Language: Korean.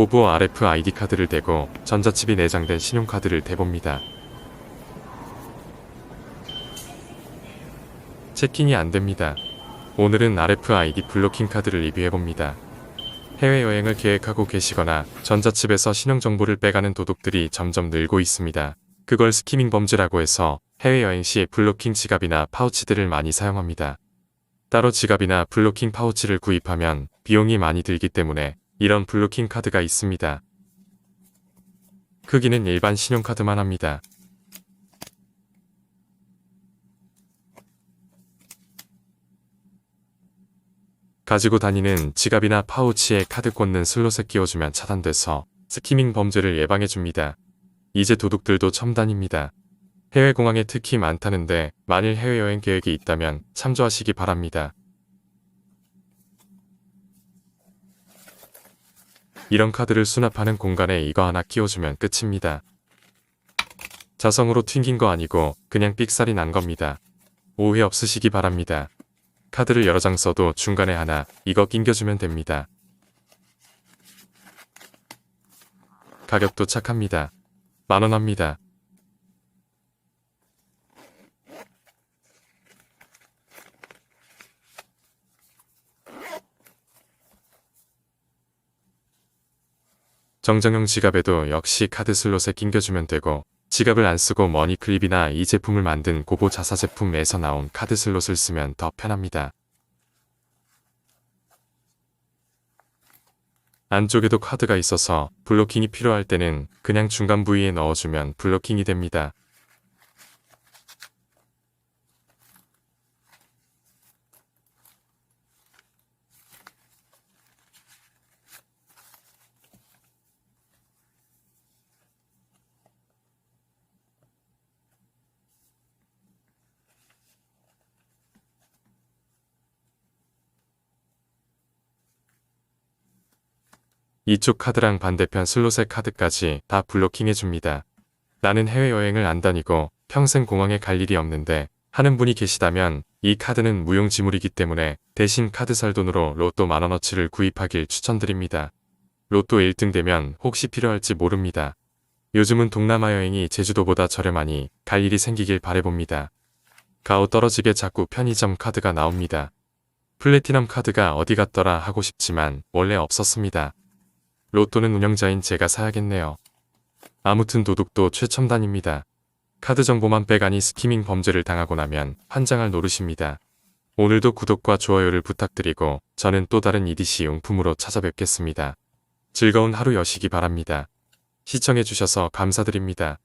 고부 RFID 카드를 대고 전자칩이 내장된 신용카드를 대봅니다. 체킹이 안 됩니다. 오늘은 RFID 블로킹 카드를 리뷰해봅니다. 해외여행을 계획하고 계시거나 전자칩에서 신용정보를 빼가는 도둑들이 점점 늘고 있습니다. 그걸 스키밍 범죄라고 해서 해외여행 시에 블로킹 지갑이나 파우치들을 많이 사용합니다. 따로 지갑이나 블로킹 파우치를 구입하면 비용이 많이 들기 때문에 이런 블로킹 카드가 있습니다. 크기는 일반 신용카드만 합니다. 가지고 다니는 지갑이나 파우치에 카드 꽂는 슬롯에 끼워주면 차단돼서 스키밍 범죄를 예방해줍니다. 이제 도둑들도 첨단입니다. 해외 공항에 특히 많다는데 만일 해외여행 계획이 있다면 참조하시기 바랍니다. 이런 카드를 수납하는 공간에 이거 하나 끼워주면 끝입니다. 자성으로 튕긴 거 아니고 그냥 삑살이 난 겁니다. 오해 없으시기 바랍니다. 카드를 여러 장 써도 중간에 하나 이거 낑겨주면 됩니다. 가격도 착합니다. 만원 합니다. 정정형 지갑에도 역시 카드 슬롯에 낑겨주면 되고 지갑을 안 쓰고 머니클립이나 이 제품을 만든 고보 자사 제품에서 나온 카드 슬롯을 쓰면 더 편합니다. 안쪽에도 카드가 있어서 블로킹이 필요할 때는 그냥 중간 부위에 넣어주면 블로킹이 됩니다. 이쪽 카드랑 반대편 슬롯의 카드까지 다 블로킹해 줍니다. 나는 해외여행을 안 다니고 평생 공항에 갈 일이 없는데 하는 분이 계시다면 이 카드는 무용지물이기 때문에 대신 카드 살 돈으로 로또 만원어치를 구입하길 추천드립니다. 로또 1등 되면 혹시 필요할지 모릅니다. 요즘은 동남아 여행이 제주도보다 저렴하니 갈 일이 생기길 바래봅니다. 가오 떨어지게 자꾸 편의점 카드가 나옵니다. 플래티넘 카드가 어디 갔더라 하고 싶지만 원래 없었습니다. 로또는 운영자인 제가 사야겠네요. 아무튼 도둑도 최첨단입니다. 카드 정보만 빼가니 스키밍 범죄를 당하고 나면 환장할 노릇입니다. 오늘도 구독과 좋아요를 부탁드리고 저는 또 다른 EDC 용품으로 찾아뵙겠습니다. 즐거운 하루 여시기 바랍니다. 시청해주셔서 감사드립니다.